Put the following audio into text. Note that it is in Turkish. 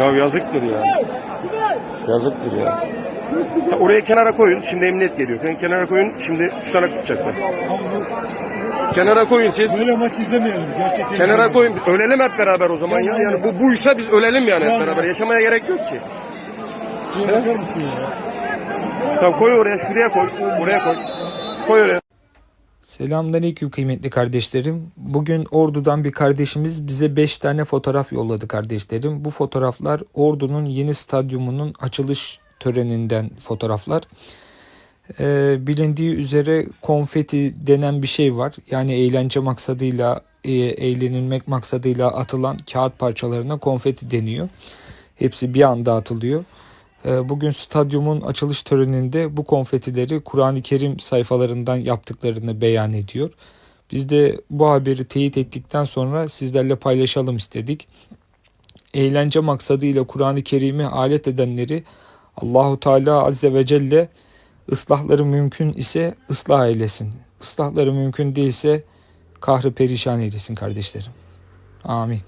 Ya yazıktır ya. Yazıktır ya. Ya Oraya kenara koyun. Şimdi emniyet geliyor. Ken- Kenara koyun. Şimdi tutanak tutacaklar. Kenara koyun siz. Böyle maç izlemeyelim. Gerçekten Kenara koyun. Ölelim hep beraber o zaman ya. Yani bu buysa biz ölelim yani hep beraber. Yaşamaya gerek yok ki. Şuraya bakar mısın ya? Tamam koy oraya. Şuraya koy. Buraya koy. Koy oraya. Selamünaleyküm kıymetli kardeşlerim. Bugün Ordu'dan bir kardeşimiz bize 5 tane fotoğraf yolladı kardeşlerim. Bu fotoğraflar Ordu'nun yeni stadyumunun açılış töreninden fotoğraflar. Ee, bilindiği üzere konfeti denen bir şey var. Yani eğlence maksadıyla, e, eğlenilmek maksadıyla atılan kağıt parçalarına konfeti deniyor. Hepsi bir anda atılıyor. Ee, Bugün stadyumun açılış töreninde bu konfetileri Kur'an-ı Kerim sayfalarından yaptıklarını beyan ediyor. Biz de bu haberi teyit ettikten sonra sizlerle paylaşalım istedik. Eğlence maksadıyla Kur'an-ı Kerim'i alet edenleri Allahu Teala Azze ve Celle ıslahları mümkün ise ıslah eylesin. Islahları mümkün değilse kahrı perişan eylesin kardeşlerim. Amin.